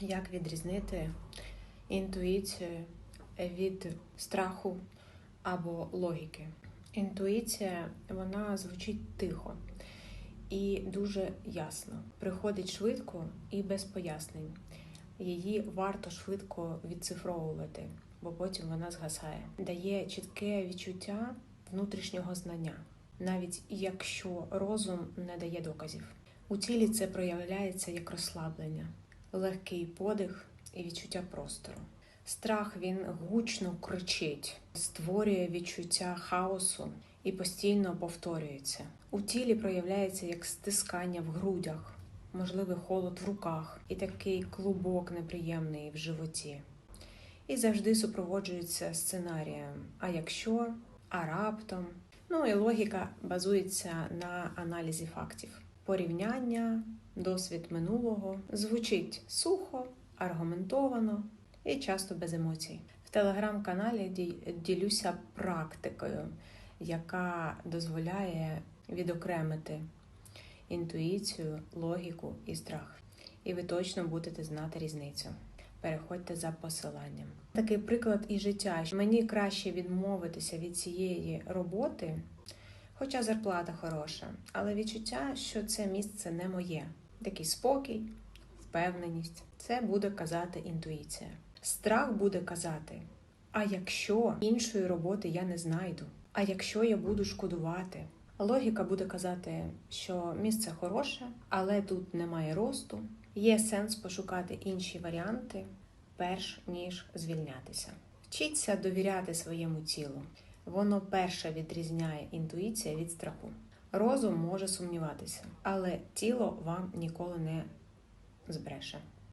Як відрізнити інтуїцію від страху або логіки? Інтуїція вона звучить тихо і дуже ясно. Приходить швидко і без пояснень. Її варто швидко відцифровувати, бо потім вона згасає. Дає чітке відчуття внутрішнього знання, навіть якщо розум не дає доказів. У тілі це проявляється як розслаблення, легкий подих і відчуття простору. Страх він гучно кричить, створює відчуття хаосу і постійно повторюється. У тілі проявляється як стискання в грудях, можливий холод в руках і такий клубок неприємний в животі. І завжди супроводжується сценарієм. А якщо, а раптом. Ну і логіка базується на аналізі фактів. Порівняння, досвід минулого звучить сухо, аргументовано і часто без емоцій. В телеграм-каналі ділюся практикою, яка дозволяє відокремити інтуїцію, логіку і страх. І ви точно будете знати різницю. Переходьте за посиланням. Такий приклад і життя. Мені краще відмовитися від цієї роботи, хоча зарплата хороша, але відчуття, що це місце не моє. Такий спокій, впевненість. Це буде казати інтуїція. Страх буде казати: а якщо іншої роботи я не знайду, а якщо я буду шкодувати, логіка буде казати, що місце хороше, але тут немає росту. Є сенс пошукати інші варіанти, перш ніж звільнятися. Вчіться довіряти своєму тілу. Воно перше відрізняє інтуїція від страху. Розум може сумніватися, але тіло вам ніколи не збреше.